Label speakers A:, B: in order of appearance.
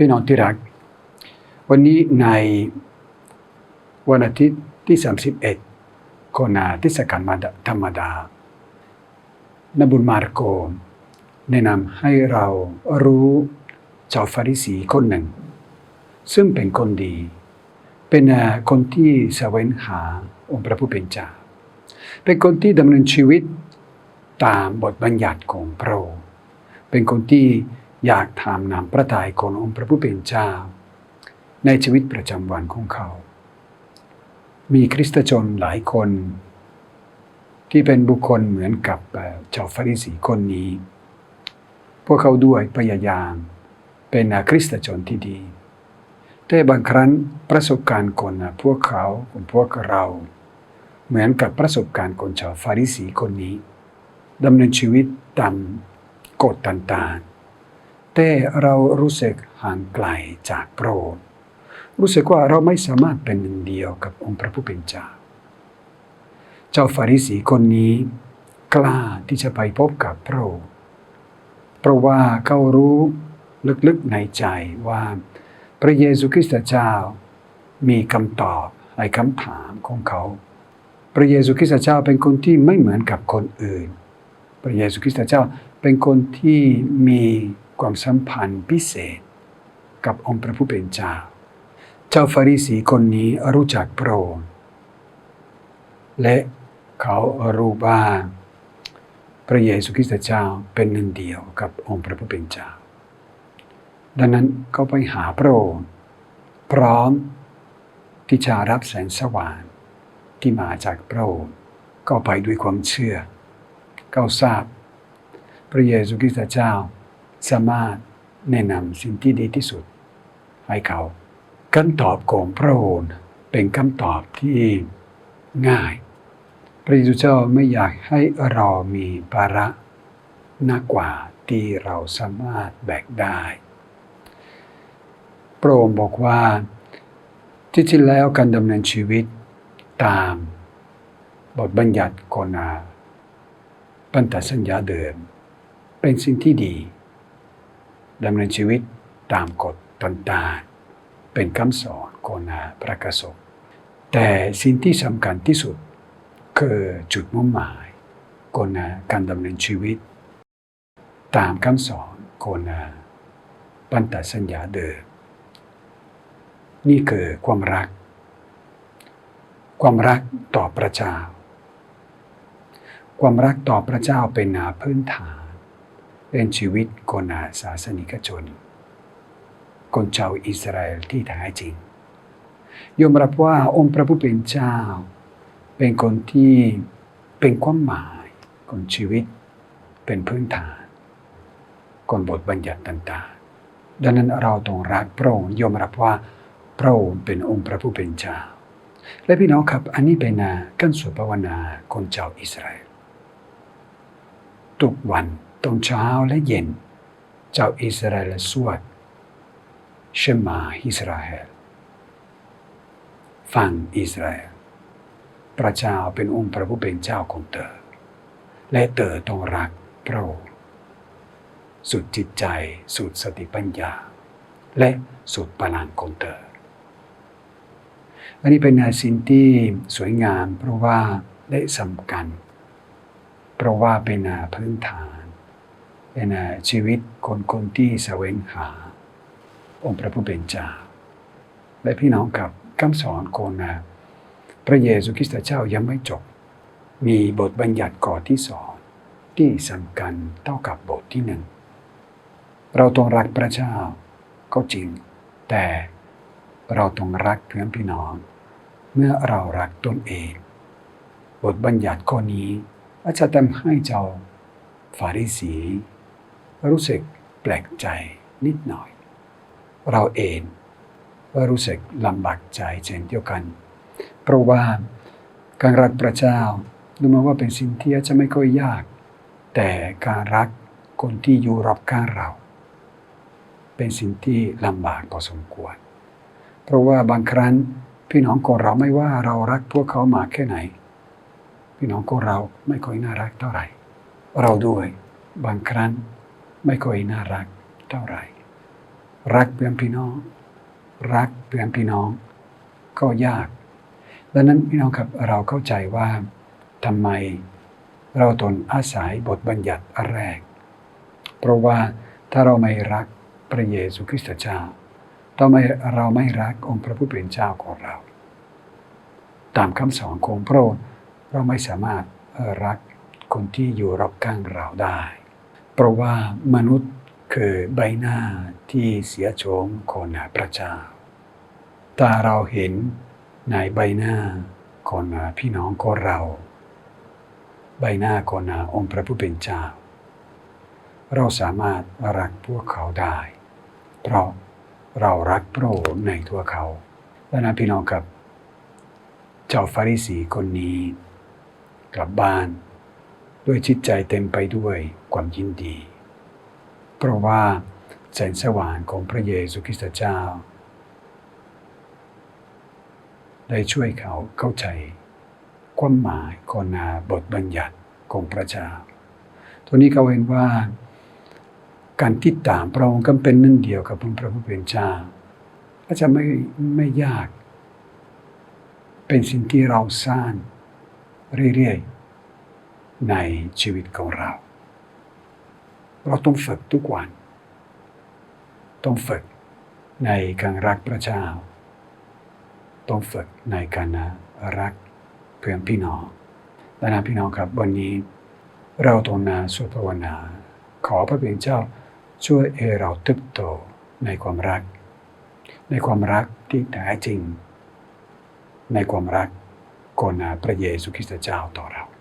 A: พี่น้องที่รัก วันนี้ในวันอาทิตย์ที่ 31โคนาทิศกันมาดธรรมดานบุญมาร์โก แนะนำให้เรารู้ชาวฟาริสีคนหนึ่ง ซึ่งเป็นคนดี เป็นคนที่แสวงหาองค์พระผู้เป็นเจ้าเป็นคนที่ดำเนินชีวิตตามบทบัญญัติของพระองค์เป็นคนที่ อยากทำนำพระทัยขององค์พระผู้เป็นเจ้า ในชีวิตประจำวันของเขา มีคริสตชนหลายคน ที่เป็นบุคคลเหมือนกับชาวฟาริสีคนนี้ พวกเขาด้วยพยายามเป็นคริสตชนที่ดีแต่บางครั้งประสบการณ์คนพวกเขาของพวกเรา เหมือนกับประสบการณ์คนชาวฟาริสีคนนี้ดำเนินชีวิตตามกฎต่างๆ แต่เรารู้สึกห่างไกลจากพระองค์รู้สึกว่าเราไม่สามารถเป็นหนึ่งเดียวกับองค์พระผู้เป็นเจ้า เจ้าฟาริสีคนนี้ กล้าที่จะไปพบกับพระองค์เพราะว่าเขารู้ลึกๆในใจว่า พระเยซูคริสต์เจ้ามีคำตอบในคำถามของเขา พระเยซูคริสต์เจ้าเป็นคนที่ไม่เหมือนกับคนอื่น พระเยซูคริสต์เจ้าเป็นคนที่มี ความสัมพันธ์พิเศษ กับองค์พระผู้เป็นเจ้า เจ้าฟาริสีคนนี้รู้จักพระองค์และเขารู้ว่าพระเยซูคริสต์เจ้าเป็นหนึ่งเดียวกับองค์พระผู้เป็นเจ้า ดังนั้นเขาไปหาพระองค์พร้อมที่จะรับแสงสว่างที่มาจากพระองค์ก็ไปด้วยความเชื่อ เขาทราบ พระเยซูคริสต์เจ้า สามารถแนะนำสิ่งที่ดีที่สุดให้เขาคำตอบของพระองค์เป็นคำตอบที่ง่าย พระเยซูเจ้าไม่อยากให้เรามีภาระหนักกว่าที่เราสามารถแบกได้พระองค์บอกว่าที่จริงแล้วการดำเนินชีวิตตามบทบัญญัติกนาปันตสัญญาเดิม เป็นสิ่งที่ดี ดำเนินชีวิตตามกฎต่างๆ เป็นคำสอนโกนาพระกสบแต่สิ่งที่สำคัญที่สุด คือจุดมุ่งหมายโกนาการดำเนินชีวิต ตามคำสอนโกนาปันตสัญญาเดิม นี่คือความรัก ความรักต่อพระเจ้า ความรักต่อพระเจ้าเป็นหนาพื้นฐาน เป็นชีวิตคนอาศาสนิกชน คนชาวอิสราเอลที่แท้จริง ยอมรับว่าองค์พระผู้เป็นเจ้า เป็นคนที่เป็นความหมายของชีวิตเป็นพื้นฐานคนบทบัญญัติต่างๆ ดังนั้นเราต้องรักพระองค์ยอมรับว่าพระองค์เป็นองค์พระผู้เป็นเจ้า และพี่น้องครับอันนี้เป็นการสวดภาวนาคนชาวอิสราเอลทุกวัน ตอนเช้าและเย็น เจ้าอิสราเอลสวดเชมาอิสราเอลฟังอิสราเอลพระเจ้าเป็นองค์พระผู้เป็นเจ้าของเธอ และเธอต้องรักพระองค์สุดจิตใจสุดสติปัญญา และสุดพลังของเธอ อันนี้เป็นสิ่งที่สวยงามเพราะว่าได้สำคัญ เพราะว่าเป็นพื้นฐาน เป็นชีวิตคนคนที่แสวงหา องค์พระผู้เป็นเจ้าและพี่น้องกับคำสอนโกนาพระเยซูคริสต์เจ้ายังไม่จบ มีบทบัญญัติก่อที่สองที่สำคัญเท่ากับบทที่หนึ่งเราต้องรักพระเจ้าก็จริง แต่เราต้องรักเพื่อนพี่น้อง เมื่อเรารักตนเอง บทบัญญัติข้อนี้อาจจะทำให้เจ้าฟาริสี รู้สึกแปลกใจนิดหน่อย เราเองก็รู้สึกลำบากใจเช่นเดียวกัน เพราะว่าการรักพระเจ้าดูมาว่าเป็นสิ่งที่อาจจะไม่ค่อยยาก แต่การรักคนที่อยู่รอบข้างเรา เป็นสิ่งที่ลำบากพอสมควร เพราะว่าบางครั้งพี่น้องของเราไม่ว่าเรารักพวกเขามากแค่ไหน พี่น้องของเราไม่ค่อยน่ารักเท่าไหร่ เราด้วยบางครั้ง ไม่ค่อยน่ารักเท่าไหร่ รักเพื่อนพี่น้อง รักเพื่อนพี่น้อง ก็ยากดังนั้นพี่น้องครับเราเข้าใจว่าทำไมเราตนอาศัยบทบัญญัติอันแรก เพราะว่าถ้าเราไม่รักพระเยซูคริสต์เจ้าถ้าไมเราไม่รักองค์พระผู้เป็นเจ้าของเรา ตามคำสอนของพระองค์เราไม่สามารถรักคนที่อยู่รอบข้างเราได้ เพราะว่ามนุษย์คือใบหน้าที่เสียโฉมของพระเจ้าถ้าเราเห็นในใบหน้าของพี่น้องของเรา ใบหน้าขององค์พระผู้เป็นเจ้า เราสามารถรักพวกเขาได้ เพราะเรารักพระองค์ในตัวเขาดังนั้นพี่น้องครับ เจ้าฟาริสีคนนี้ กลับบ้านด้วยจิตใจเต็มไปด้วย ความยินดี เพราะว่าแสงสว่างของพระเยซูคริสต์เจ้า ได้ช่วยเขาเข้าใจ ความหมายของนาบทบัญญัติของพระเจ้า ตัวนี้เขาเห็นว่าการติดตามพระองค์ก็เป็นนึ่งเดียวกับพระผู้เป็นเจ้าก็จะไม่ไม่ยาก เป็นสิ่งที่เราสร้างเรื่อยๆ ในชีวิตของเรา เราต้องฝึกทุกวัน ต้องฝึกในการรักพระเจ้า ต้องฝึกในการรักเพื่อนพี่น้องดังนั้นพี่น้องครับวันนี้เราต้องนาสวดภาวนา ขอพระเป็นเจ้าช่วยให้เราเติบโตในความรัก ในความรักที่แท้จริง ในความรักก่อนพระเยซูคริสต์เจ้าต่อเรา